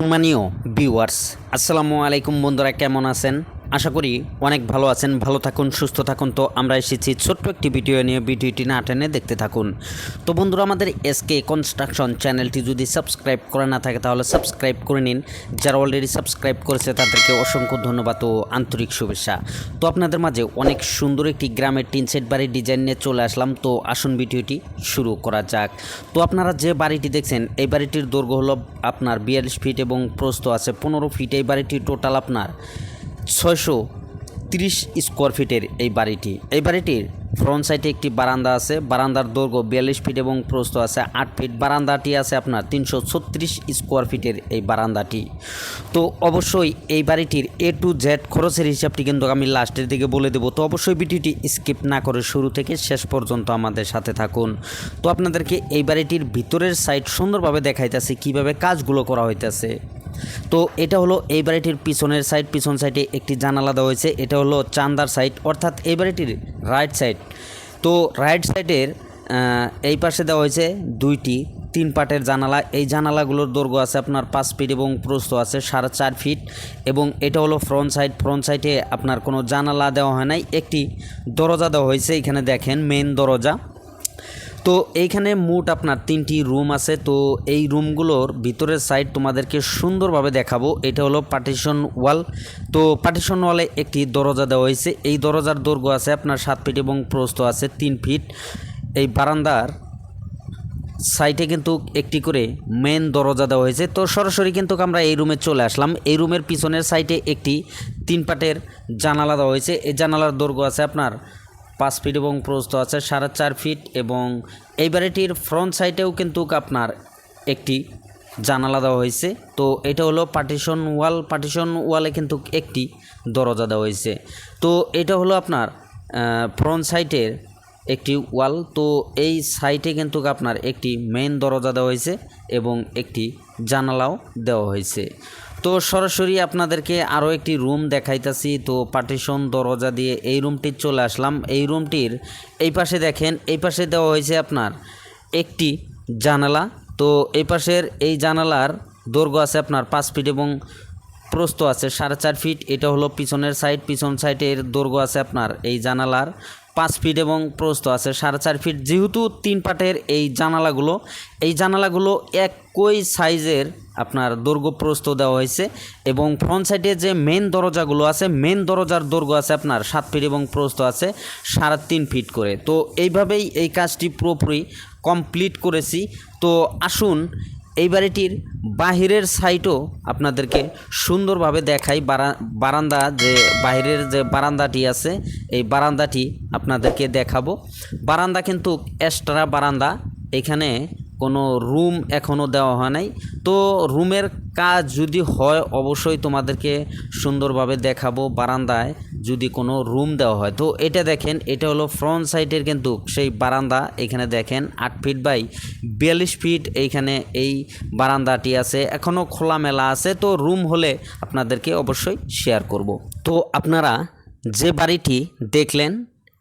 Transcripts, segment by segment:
সম্মানীয় ভিউয়ার্স আসসালামু আলাইকুম বন্ধুরা কেমন আছেন? আশা করি অনেক ভালো আছেন, ভালো থাকুন, সুস্থ থাকুন। তো আমরা এসেছি ছোট্ট একটি ভিডিও নিয়ে, ভিডিওটি না টেনে দেখতে থাকুন। তো বন্ধুরা, আমাদের এসকে কনস্ট্রাকশন চ্যানেলটি যদি সাবস্ক্রাইব করে না থাকে, তাহলে সাবস্ক্রাইব করে নিন। যারা অলরেডি সাবস্ক্রাইব করেছে, তাদেরকে অসংখ্য ধন্যবাদ ও আন্তরিক শুভেচ্ছা। তো আপনাদের মাঝে অনেক সুন্দর একটি গ্রামের টিন সেট বাড়ির ডিজাইন নিয়ে চলে আসলাম। তো আসুন ভিডিওটি শুরু করা যাক। তো আপনারা যে বাড়িটি দেখছেন, এই বাড়িটির দৈর্ঘ্য হলো আপনার বিয়াল্লিশ ফিট এবং প্রস্থ আছে পনেরো ফিট এই বাড়িটি টোটাল আপনার ছয়শো তিরিশ স্কোয়ার ফিটের এই বাড়িটি। এই বাড়িটির ফ্রন্ট সাইডে একটি বারান্দা আছে। বারান্দার দৈর্ঘ্য বিয়াল্লিশ ফিট এবং প্রস্থ আছে আট ফিট। বারান্দাটি আছে আপনার তিনশো ছত্রিশ স্কোয়ার ফিটের এই বারান্দাটি। তো অবশ্যই এই বাড়িটির এ টু জেড খরচের হিসাবটি কিন্তু আমি লাস্টের দিকে বলে দেবো। তো অবশ্যই ভিডিওটি স্কিপ না করে শুরু থেকে শেষ পর্যন্ত আমাদের সাথে থাকুন। তো আপনাদেরকে এই বাড়িটির ভিতরের সাইড সুন্দরভাবে দেখাইতেছে কীভাবে কাজগুলো করা হইতেছে। তো এটা হলো এই বাড়িটির পিছনের সাইড পিছন সাইডে একটি জানালা দেওয়া হয়েছে। এটা হলো চান্দার সাইড অর্থাৎ এই বাড়িটির রাইট সাইড তো রাইট সাইডের এই পাশে দেওয়া হয়েছে দুইটি, তিন পাটের জানালা। এই জানালাগুলোর দৈর্ঘ্য আছে আপনার পাঁচ ফিট এবং প্রস্থ আছে সাড়ে চার ফিট এবং এটা হলো ফ্রন্ট সাইড ফ্রন্ট সাইডে আপনার কোনো জানালা দেওয়া হয় নাই। একটি দরজা দেওয়া হয়েছে, এখানে দেখেন মেন দরজা। তো এইখানে মোট আপনার তিনটি রুম আছে। তো এই রুমগুলোর ভিতরের সাইড তোমাদেরকে সুন্দরভাবে দেখাবো। এটা হলো পার্টিশন ওয়াল তো পার্টিশন ওয়ালে একটি দরজা দেওয়া হয়েছে। এই দরজার দৈর্ঘ্য আছে আপনার সাত ফিট এবং প্রস্থ আছে তিন ফিট এই বারান্দার সাইটে কিন্তু একটি করে মেন দরজা দেওয়া হয়েছে। তো সরাসরি কিন্তু আমরা এই রুমে চলে আসলাম। এই রুমের পিছনের সাইটে একটি তিন পাটের জানালা দেওয়া হয়েছে। এই জানালার দৈর্ঘ্য আছে আপনার পাঁচ ফিট এবং প্রস্থ আছে সাড়ে চার ফিট এবং এই বাড়িটির ফ্রন্ট সাইডেও কিন্তু আপনার একটি জানালা দেওয়া হয়েছে। তো এটা হলো পার্টিশন ওয়াল পার্টিশন ওয়ালে কিন্তু একটি দরজা দেওয়া হয়েছে। তো এটা হলো আপনার ফ্রন্ট সাইডের একটি ওয়াল তো এই সাইটে কিন্তু আপনার একটি মেন দরজা দেওয়া হয়েছে এবং একটি জানালাও দেওয়া হয়েছে। তো সরাসরি আপনাদেরকে আরও একটি রুম দেখাইতাছি। তো পার্টিশন দরজা দিয়ে এই রুমটির চলে আসলাম। এই রুমটির এই পাশে দেখেন, এই পাশে দেওয়া হয়েছে আপনার একটি জানালা। তো এই পাশের এই জানালার দৈর্ঘ্য আছে আপনার পাঁচ ফিট এবং প্রস্থ আছে সাড়ে চার ফিট। এটা হলো পিছনের সাইড পিছন সাইডের দৈর্ঘ্য আছে আপনার এই জানালার। পাঁচ ফিট এবং প্রস্ত আছে, সাড়ে চার ফিট। যেহেতু তিন পাটের এই জানালাগুলো এই জানালাগুলো একই সাইজের আপনার দৈর্ঘ্য প্রস্ত দেওয়া হয়েছে এবং ফ্রন্ট সাইডে যে মেন দরজাগুলো আছে মেন দরজার দৈর্ঘ্য আছে আপনার সাত ফিট এবং প্রস্ত আছে, সাড়ে তিন ফিট করে। তো এইভাবেই এই কাজটি পুরোপুরি কমপ্লিট করেছি। তো আসুন এই বাড়িটির বাহিরের সাইটও আপনাদেরকে সুন্দরভাবে দেখাই। বারা- বারান্দা যে, বাহিরের যে বারান্দাটি আছে, এই বারান্দাটি আপনাদেরকে দেখাবো। বারান্দা কিন্তু এক্সট্রা বারান্দা। এখানে কোনো রুম এখনও দেওয়া হয় নাই। তো রুমের কাজ যদি হয়, অবশ্যই তোমাদেরকে সুন্দরভাবে দেখাবো বারান্দায় যদি কোনো রুম দেওয়া হয়। তো এটা দেখেন, এটা হলো ফ্রন্ট সাইডের কিন্তু সেই বারান্দা। এখানে দেখেন আট ফিট বাই বিয়াল্লিশ ফিট এইখানে এই বারান্দাটি আছে। এখনও খোলামেলা আছে। তো রুম হলে আপনাদেরকে অবশ্যই শেয়ার করব। তো আপনারা যে বাড়িটি দেখলেন,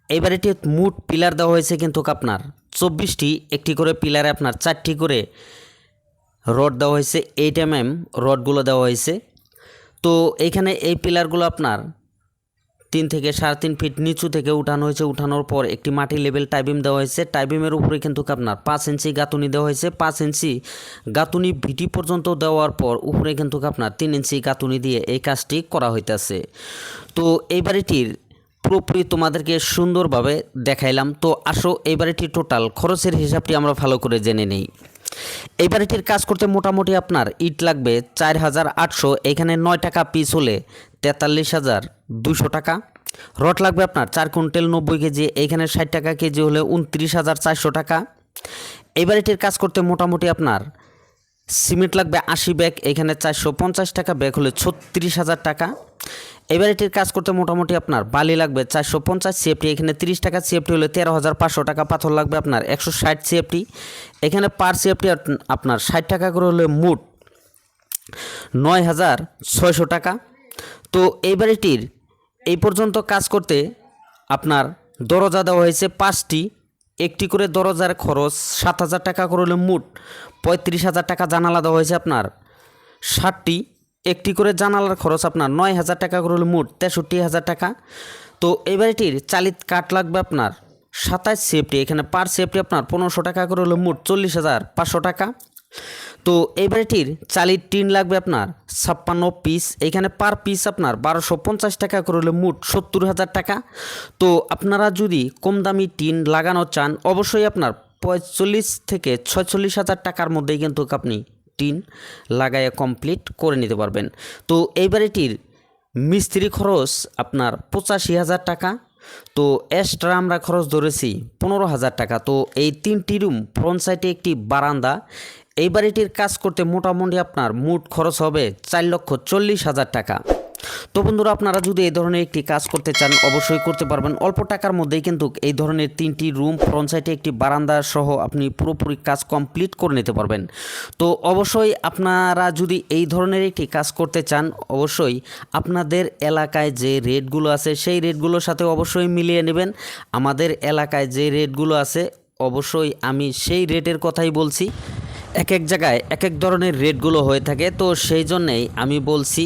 এই বাড়িটি মুট পিলার দেওয়া হয়েছে কিন্তু আপনার। চব্বিশটি, একটি করে পিলারে আপনার চারটি করে রড দেওয়া হয়েছে এইট এম এম রডগুলো দেওয়া হয়েছে। তো এইখানে এই পিলারগুলো আপনার তিন থেকে সাড়ে তিন ফিট নিচু থেকে উঠানো হয়েছে। উঠানোর পর একটি মাটি লেভেল টাইবিম দেওয়া হয়েছে। টাইবিমের উপরে কিন্তু আপনার পাঁচ ইঞ্চি গাঁথুনি দেওয়া হয়েছে। পাঁচ ইঞ্চি গাঁথুনি ভিটি পর্যন্ত দেওয়ার পর উপরে কিন্তু আপনার তিন ইঞ্চি গাঁথুনি দিয়ে এই কাজটি করা হইতেছে। তো এই বাড়িটির পুরোপুরি তোমাদেরকে সুন্দরভাবে দেখাইলাম। তো আসো এই বাড়িটির টোটাল খরচের হিসাবটি আমরা ভালো করে জেনে নেই। এই বাড়িটির কাজ করতে মোটামুটি আপনার ইট লাগবে চার হাজার আটশো, এখানে নয় টাকা পিস হলে তেতাল্লিশ হাজার দুশো টাকা। রড লাগবে আপনার চার কুইন্টাল নব্বই কেজি এইখানে ষাট টাকা কেজি হলে উনত্রিশ হাজার চারশো টাকা। এই বাড়িটির কাজ করতে মোটামুটি আপনার সিমেন্ট লাগবে আশি ব্যাগ, এখানে চারশো পঞ্চাশ টাকা ব্যাগ হলে ছত্রিশ হাজার টাকা। এবার এটির কাজ করতে মোটামুটি আপনার বালি লাগবে চারশো পঞ্চাশ সিএফটি এখানে তিরিশ টাকা সিএফটি হলে তেরো হাজার পাঁচশো টাকা পাথর লাগবে আপনার, একশো ষাট সিএফটি এখানে পার সিএফটি আপনার ষাট টাকা করে হলে মোট নয় হাজার ছয়শো টাকা। তো এই বাড়িটির এই পর্যন্ত কাজ করতে আপনার দরজা দেওয়া হয়েছে পাঁচটি। একটি করে দরজার খরচ সাত হাজার টাকা করে হলে মোট পঁয়ত্রিশ হাজার টাকা, জানালা দেওয়া হয়েছে আপনার ষাটটি। একটি করে জানালার খরচ আপনার নয় হাজার টাকা করে হলো মোট তেষট্টি হাজার টাকা। তো এই বাড়িটির চালিত কাঠ লাগবে আপনার সাতাশ সেফটি, এখানে পার সেফটি আপনার পনেরোশো টাকা করে হলো মোট চল্লিশ হাজার পাঁচশো টাকা। তো এই বাড়িটির চালির টিন লাগবে আপনার ছাপ্পান্ন পিস, এখানে পার পিস আপনার বারোশো পঞ্চাশ টাকা করে হলে মোট সত্তর হাজার টাকা। তো আপনারা যদি কম দামি টিন লাগানো চান, অবশ্যই আপনার পঁয়তাল্লিশ থেকে ছয়চল্লিশ হাজার টাকার মধ্যেই কিন্তু আপনি টিন লাগাইয়া কমপ্লিট করে নিতে পারবেন। তো এই বাড়িটির মিস্ত্রি খরচ আপনার পঁচাশি হাজার টাকা, তো এক্সট্রা আমরা খরচ ধরেছি পনেরো হাজার টাকা। তো এই তিনটি রুম ফ্রন্ট সাইডে একটি বারান্দা এই বাড়িটির কাজ করতে মোটামুটি আপনার মোট খরচ হবে চার লক্ষ চল্লিশ হাজার টাকা। তো বন্ধুরা, আপনারা যদি এই ধরনের একটি কাজ করতে চান, অবশ্যই করতে পারবেন। অল্প টাকার মধ্যেই কিন্তু এই ধরনের তিনটি রুম ফ্রন্ট সাইডে একটি বারান্দা সহ আপনি পুরোপুরি কাজ কমপ্লিট করে নিতে পারবেন। তো অবশ্যই আপনারা যদি এই ধরনের একটি কাজ করতে চান, অবশ্যই আপনাদের এলাকায় যে রেটগুলো আছে, সেই রেটগুলোর সাথে অবশ্যই মিলিয়ে নেবেন। আমাদের এলাকায় যে রেটগুলো আছে, অবশ্যই আমি সেই রেটের কথাই বলছি। এক এক জায়গায় এক এক ধরনের রেটগুলো হয়ে থাকে। তো সেই জন্যেই আমি বলছি